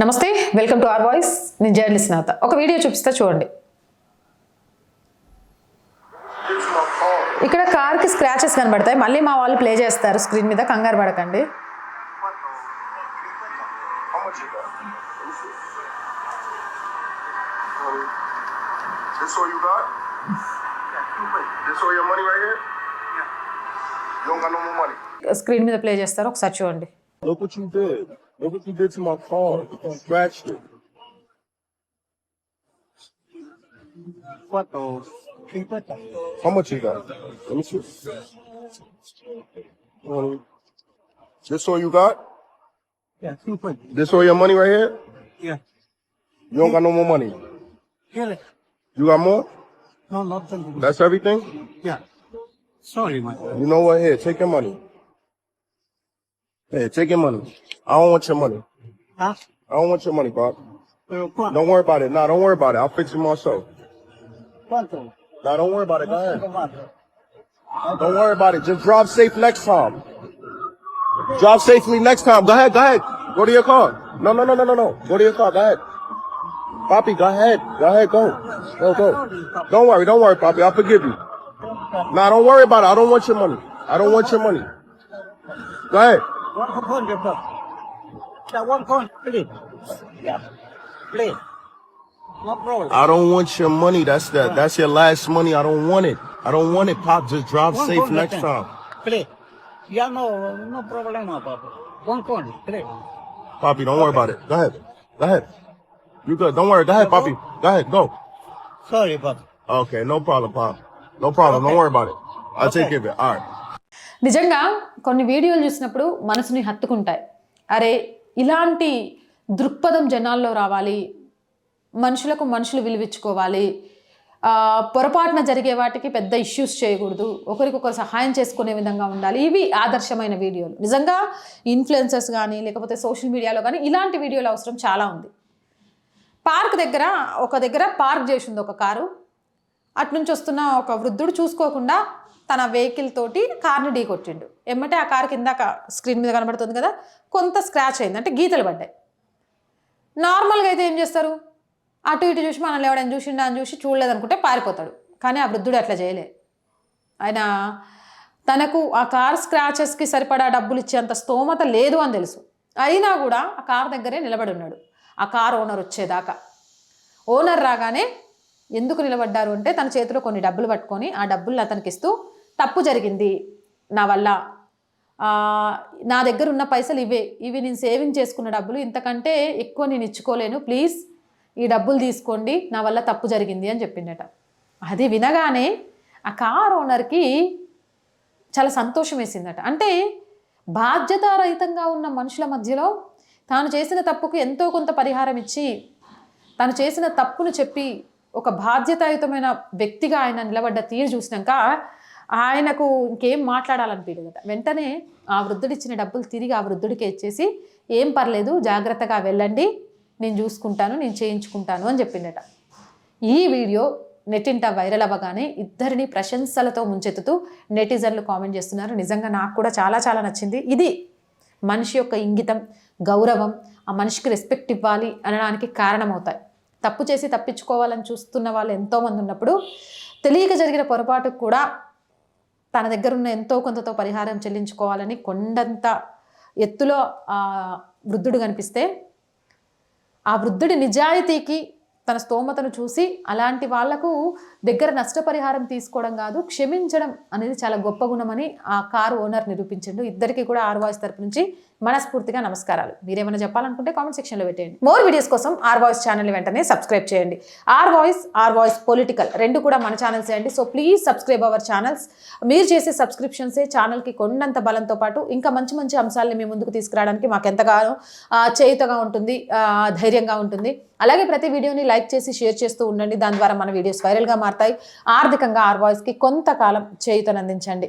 నమస్తే welcome to R voice. నేను journalist Natha. ఒక వీడియో చూపిస్తా చూడండి. ఇక్కడ కార్కి స్క్రాచెస్ కనబడతాయి. మళ్ళీ మా వాళ్ళు ప్లే చేస్తారు స్క్రీన్ మీద. కంగారు పడకండి. స్క్రీన్ మీద ప్లే చేస్తారు. ఒకసారి చూడండి. Look what you did. Look what you did to my car. You scratched it. What those? How much you got? Let me see. Um, this all you got? Yeah, two point. This all your money right here? Yeah. You don't got no more money. Really? You got more? No, not. That's everything? Yeah. Sorry, man. You know what? Here, take your money. Hey, take your money. I don't want your money. Huh? I don't want your money, Bob. Pero cuánto? Don't worry about it. Nah, don't worry about it. I'll fix it myself. ¿Cuánto? Nah, don't worry about it. Go ahead. ¿Cuánto? Don't worry about it. Just drive safe next time. Drive safely next time. Go ahead. Go ahead. Go to your car. No, no, no, no, no, no. Go to your car. Go ahead. Poppy, go ahead. Go ahead. Go. Go, go. Don't worry. Don't worry, Poppy. I'll forgive you. Nah, don't worry about it. I don't want your money. I don't want your money. Go ahead. One your bro. Yeah, one coin, please. Yeah. Please. No problem. I don't want your money. That's that. That's your last money. I don't want it. I don't want it, Pop. Just drive One safe next listen. time. Please. Yeah, no, no problema, papa. One coin, please. Poppy, don't worry about it. Go ahead. Go ahead. You good. Don't worry. Go ahead, Poppy. Go ahead. Go. Sorry, papa. Okay, no problem, Pop. No problem. Don't worry about it. I'll take care of it. All right. నిజంగా కొన్ని వీడియోలు చూసినప్పుడు మనసుని హత్తుకుంటాయి. అరే ఇలాంటి దృక్పథం జనాల్లో రావాలి మనుషులకు మనుషులు విలువించుకోవాలి పొరపాటున జరిగే వాటికి పెద్ద ఇష్యూస్ చేయకూడదు ఒకరికొకరు సహాయం చేసుకునే విధంగా ఉండాలి. ఇవి ఆదర్శమైన వీడియోలు. నిజంగా ఇన్ఫ్లుయెన్సర్స్ కానీ లేకపోతే సోషల్ మీడియాలో కానీ ఇలాంటి వీడియోలు అవసరం చాలా ఉంది. పార్క్ దగ్గర ఒక దగ్గర పార్క్ చేసింది ఒక కారు. అటు నుంచి వస్తున్న ఒక వృద్ధుడు చూసుకోకుండా తన వెహికల్ తోటి కార్ని ఢీ కొట్టిండు ఎమ్మటే ఆ కార్ కిందాక స్క్రీన్ మీద కనబడుతుంది కదా కొంత స్క్రాచ్ అయింది. అంటే గీతలు పడ్డాయి. నార్మల్గా అయితే ఏం చేస్తారు? అటు ఇటు చూసి మనల్ని ఎవడైనా చూసిండా అని చూసి చూడలేదనుకుంటే పారిపోతాడు. కానీ ఆ వృద్ధుడు అట్లా చేయలే. ఆయన తనకు ఆ కార్ స్క్రాచెస్కి సరిపడా డబ్బులు ఇచ్చేంత స్తోమత లేదు అని తెలుసు. అయినా కూడా ఆ కార్ దగ్గరే నిలబడి ఉన్నాడు. ఆ కార్ ఓనర్ వచ్చేదాకా. ఓనర్ రాగానే ఎందుకు నిలబడ్డారు అంటే తన చేతిలో కొన్ని డబ్బులు పట్టుకొని ఆ డబ్బులు అతనికి ఇస్తూ తప్పు జరిగింది నా వల్ల. నా దగ్గర ఉన్న పైసలు ఇవే. ఇవి నేను సేవింగ్ చేసుకున్న డబ్బులు. ఇంతకంటే ఎక్కువ నేను ఇచ్చుకోలేను. ప్లీజ్ ఈ డబ్బులు తీసుకోండి. నా వల్ల తప్పు జరిగింది అని చెప్పిండట. అది వినగానే ఆ కార్ ఓనర్కి చాలా సంతోషం వేసిందట. అంటే బాధ్యతారహితంగా ఉన్న మనుషుల మధ్యలో తాను చేసిన తప్పుకు ఎంతో కొంత పరిహారం ఇచ్చి తను చేసిన తప్పును చెప్పి ఒక బాధ్యతాయుతమైన వ్యక్తిగా ఆయన నిలబడ్డ తీరు చూసినాక ఆయనకు ఇంకేం మాట్లాడాలనిపించదట వెంటనే ఆ వృద్ధుడిచ్చిన డబ్బులు తిరిగి ఆ వృద్ధుడికి ఇచ్చేసి ఏం పర్లేదు జాగ్రత్తగా వెళ్ళండి నేను చూసుకుంటాను నేను చేయించుకుంటాను అని చెప్పిండట. ఈ వీడియో నెట్టింట వైరల్ అవ్వగానే ఇద్దరిని ప్రశంసలతో ముంచెత్తుతూ నెటిజన్లు కామెంట్ చేస్తున్నారు. నిజంగా నాకు కూడా చాలా చాలా నచ్చింది. ఇది మనిషి యొక్క ఇంగితం గౌరవం ఆ మనిషికి రెస్పెక్ట్ ఇవ్వాలి అనడానికి కారణమవుతాయి. తప్పు చేసి తప్పించుకోవాలని చూస్తున్న వాళ్ళు ఎంతోమంది ఉన్నప్పుడు తెలియక జరిగిన పొరపాటుకు కూడా తన దగ్గర ఉన్న ఎంతో కొంతతో పరిహారం చెల్లించుకోవాలని కొండంత ఎత్తులో వృద్ధుడు కనిపిస్తే ఆ వృద్ధుడి నిజాయితీకి తన స్తోమతను చూసి అలాంటి వాళ్ళకు దగ్గర నష్టపరిహారం తీసుకోవడం కాదు క్షమించడం అనేది చాలా గొప్ప గుణమని ఆ కారు ఓనర్ నిరూపించండు. ఇద్దరికి కూడా ఆర్ వాయిస్ తరపు నుంచి మనస్ఫూర్తిగా నమస్కారాలు. మీరేమైనా చెప్పాలనుకుంటే కామెంట్ సెక్షన్లో పెట్టేయండి. మోర్ వీడియోస్ కోసం ఆర్ వాయిస్ ఛానల్ వెంటనే సబ్స్క్రైబ్ చేయండి. R voice R voice political రెండు కూడా మన ఛానల్స్ అండి. So please subscribe our channels మీరు చేసే సబ్స్క్రిప్షన్సే ఛానల్కి కొండంత బలంతో పాటు ఇంకా మంచి మంచి అంశాలని మీ ముందుకు తీసుకురావడానికి మాకు ఎంతగానో చేయుతగా ఉంటుంది ధైర్యంగా ఉంటుంది. అలాగే ప్రతి వీడియోని లైక్ చేసి షేర్ చేస్తూ ఉండండి. దాని ద్వారా మన వీడియోస్ వైరల్గా మారుతాయి. ఆర్థికంగా ఆర్ వాయిస్కి కొంతకాలం చేయుతనందించండి